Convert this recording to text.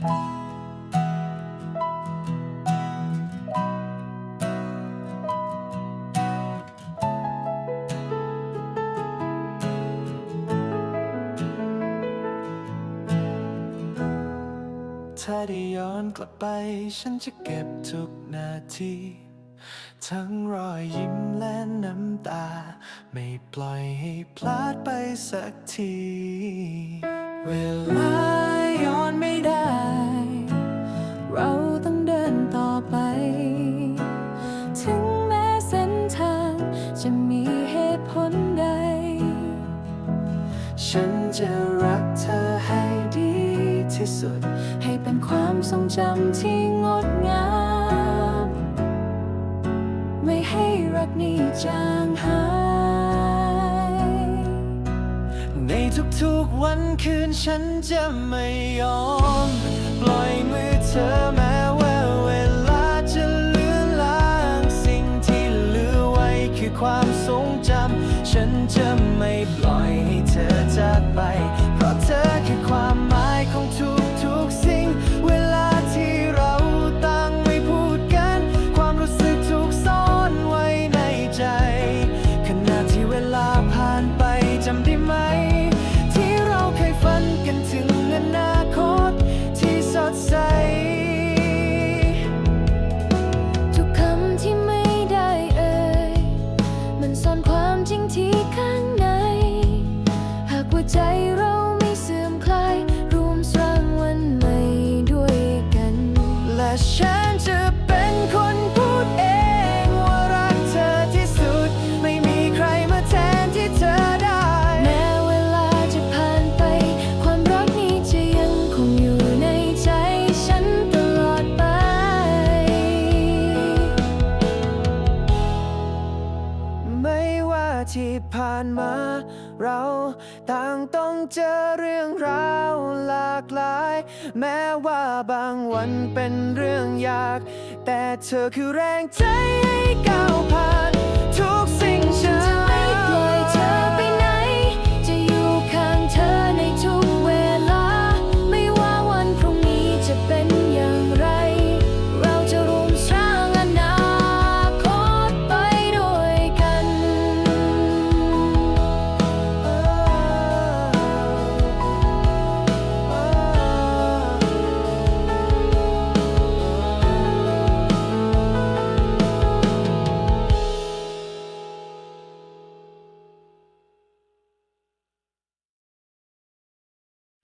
ถ้าได้ย้อนกลับไป ฉันจะเก็บทุกนาที ทั้งรอยยิ้มและน้ำตา ไม่ปล่อยให้พลาดไปสักที เวลา ฉันจะรักเธอให้ดีที่สุด ให้เป็นความทรงจำที่งดงาม ไม่ให้รักนี้จางหาย ในทุกๆวันคืนฉันจะไม่ยอม ปล่อยมือเธอแม้ว่าเวลาจะเลือนลาง สิ่งที่เหลือไว้คือความทรง ที่ผ่านมา เราต่างต้องเจอเรื่องราวหลากหลาย แม้ว่าบางวันเป็นเรื่องยาก แต่เธอคือแรงใจให้ก้าวผ่าน